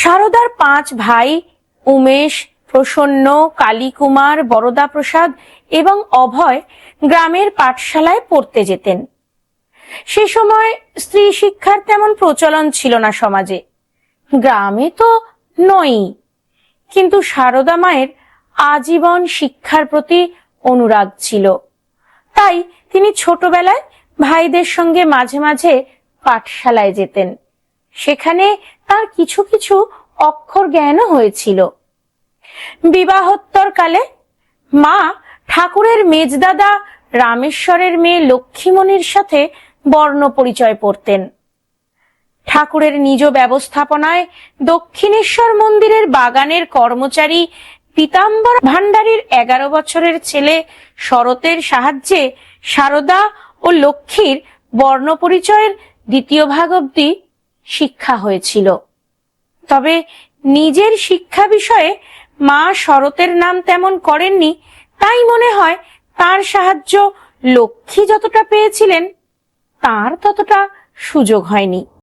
সারদার পাঁচ ভাই উমেশ, প্রসন্ন, কালীকুমার, বরদা প্রসাদ এবং অভয় গ্রামের পাঠশালায় পড়তে যেতেন। সে সময় স্ত্রী শিক্ষার তেমন প্রচলন ছিল না সমাজে। গ্রামে তো নয়ই কিন্তু সারদা মায়ের আজীবন শিক্ষার প্রতি অনুরাগ ছিল। তাই তিনি ছোটবেলায় ভাইদের সঙ্গে মাঝে মাঝে পাঠশালায় যেতেন। সেখানে তার কিছু কিছু অক্ষর জ্ঞানও হয়েছিল। বিবাহোত্তর কালে মা ঠাকুরের মেজদাদা রামেশ্বরের মেয়ে লক্ষ্মীমণির সাথে বর্ণ পরিচয় পড়তেন। ঠাকুরের নিজ ব্যবস্থাপনায় দক্ষিণেশ্বর মন্দিরের বাগানের কর্মচারী পীতাম্বর ভান্ডারীর এগারো বছরের ছেলে শরতের সাহায্যে সারদা ও লক্ষ্মীর বর্ণ পরিচয়ের দ্বিতীয় ভাগ অব্দি শিক্ষা হয়েছিল। তবে নিজের শিক্ষা বিষয়ে মা শরতের নাম তেমন করেননি, তাই মনে হয় তার সাহায্য লক্ষ্মী যতটা পেয়েছিলেন, তার ততটা সুযোগ হয়নি।